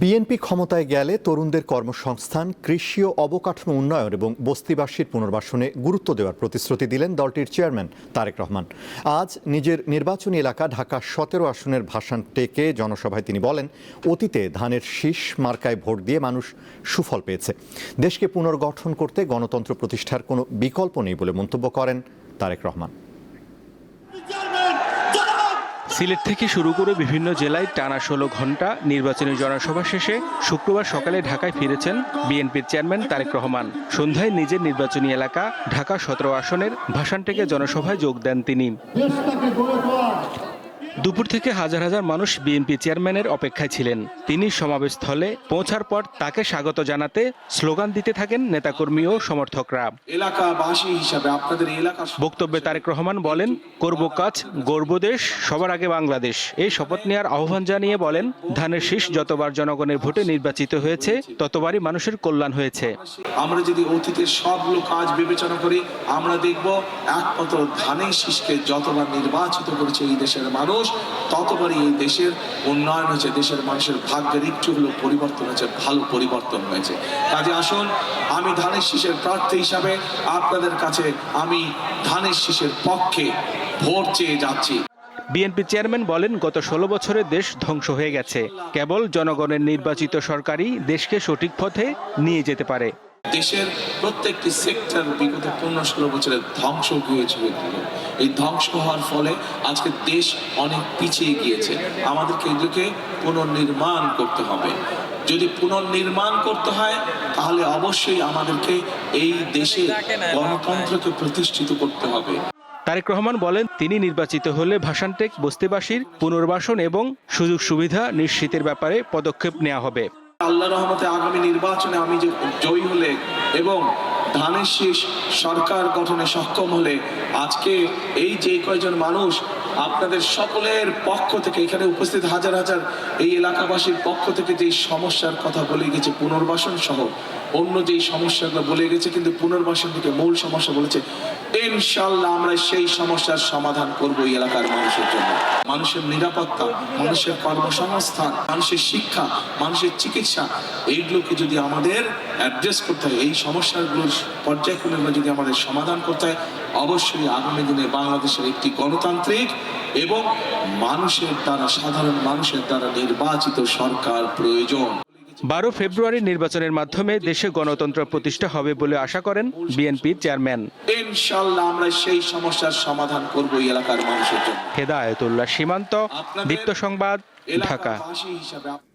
BNP ক্ষমতায় গেলে তরুণদের কর্মসংস্থান, কৃষি ও অবকাঠামো উন্নয়ন এবং বস্তিবাসীর পুনর্বাসনে গুরুত্ব দেওয়ার প্রতিশ্রুতি দিলেন দলটির চেয়ারম্যান তারেক রহমান। আজ নিজের নির্বাচনী এলাকা ঢাকা সতেরো আসনের ভাষণ টেকে জনসভায় তিনি বলেন, অতীতে ধানের শীষ মার্কায় ভোট দিয়ে মানুষ সুফল পেয়েছে। দেশকে পুনর্গঠন করতে গণতন্ত্র প্রতিষ্ঠার কোনো বিকল্প নেই বলে মন্তব্য করেন তারেক রহমান। সিলেট থেকে শুরু করে বিভিন্ন জেলায় টানা ষোলো ঘণ্টা নির্বাচনী জনসভা শেষে শুক্রবার সকালে ঢাকায় ফিরেছেন বিএনপির চেয়ারম্যান তারেক রহমান। সন্ধ্যায় নিজের নির্বাচনী এলাকা ঢাকা সতেরো আসনের ভাষান থেকে জনসভায় যোগ দেন তিনি। দুপুর থেকে হাজার হাজার মানুষ বিএনপি চেয়ারম্যানের অপেক্ষায় ছিলেন। তিনি সমাবেশস্থলে পৌঁছার পর তাকে স্বাগত জানাতে স্লোগান দিতে থাকেন নেতাকর্মী ও সমর্থকরা। এলাকাবাসী হিসাবে আপনাদের এই বক্তব্যে তারেক রহমান বলেন করব কাজ গর্ব দেশ সবার আগে বাংলাদেশ। এই শপথ নেওয়ার আহ্বান জানিয়ে বলেন ধানের শীষ যতবার জনগণের ভোটে নির্বাচিত হয়েছে ততবারই মানুষের কল্যাণ হয়েছে। আমরা যদি অতীতের সবগুলো কাজ বিবেচনা করি আমরা দেখব একমাত্র ধানের শীষকে যতবার নির্বাচিত করেছে এই দেশের মানুষ ততবারই এই দেশের উন্নয়ন হয়েছে, দেশের মানুষের ভাগ্যের একটু হলো পরিবর্তন হয়েছে, ভালো পরিবর্তন হয়েছে। কাজে আসুন, আমি ধানের শীষের প্রার্থী হিসাবে আপনাদের কাছে আমি ধানের শীষের পক্ষে ভোট চেয়ে যাচ্ছি। বিএনপি চেয়ারম্যান বলেন, গত ষোলো বছরে দেশ ধ্বংস হয়ে গেছে। কেবল জনগণের নির্বাচিত সরকারই দেশকে সঠিক পথে নিয়ে যেতে পারে। দেশের প্রত্যেকটি সেক্টর বিগত পনেরো ষোলো বছরে ধ্বংস হয়েছে এই ধ্বংস হওয়ার ফলে আজকে দেশ অনেক পিছিয়ে গিয়েছে। আমাদেরকে এগুলোকে পুনর্নির্মাণ করতে হবে। যদি পুনর্নির্মাণ করতে হয়, তাহলে অবশ্যই আমাদেরকে এই দেশে গণতন্ত্রকে প্রতিষ্ঠিত করতে হবে। তারেক রহমান বলেন, তিনি নির্বাচিত হলে ভাষানটেক বস্তিবাসীর পুনর্বাসন এবং সুযোগ সুবিধা নিশ্চিতের ব্যাপারে পদক্ষেপ নেওয়া হবে। আল্লাহ রহমতে আগামী নির্বাচনে আমি যে জয়ী হলে এবং ধানের শীষ সরকার গঠনে সক্ষম হলে আজকে এই যে কয়জন মানুষ আপনাদের সকলের পক্ষ থেকে, এখানে উপস্থিত হাজার হাজার এই এলাকাবাসীর পক্ষ থেকে যে সমস্যার কথা বলে গেছে পুনর্বাসন সহ অন্য যেই সমস্যাগুলো বলে গেছে, কিন্তু পুনর্বাসন থেকে মূল সমস্যা বলেছে ইনশাল্লাহ আমরা সেই সমস্যার সমাধান করব এই এলাকার মানুষের জন্য। মানুষের নিরাপত্তা, মানুষের কর্মসংস্থান, মানুষের শিক্ষা, মানুষের চিকিৎসা, এইগুলোকে যদি আমাদের অ্যাড্রেস করতে হয়, এই সমস্যাগুলোর পর্যায়ক্রমে যদি আমাদের সমাধান করতে হয়, অবশ্যই আগামী দিনে বাংলাদেশের একটি গণতান্ত্রিক এবং মানুষের দ্বারা, সাধারণ মানুষের দ্বারা নির্বাচিত সরকার প্রয়োজন। বারো ফেব্রুয়ারি নির্বাচনের মাধ্যমে দেশে গণতন্ত্র প্রতিষ্ঠা হবে বলে আশা করেন বিএনপি চেয়ারম্যান। ইনশাল্লাহ আমরা সেই সমস্যার সমাধান করব এলাকার মানুষের জন্য। হেদায়তুল্লাহ সীমান্ত দীপ্ত সংবাদ ঢাকা।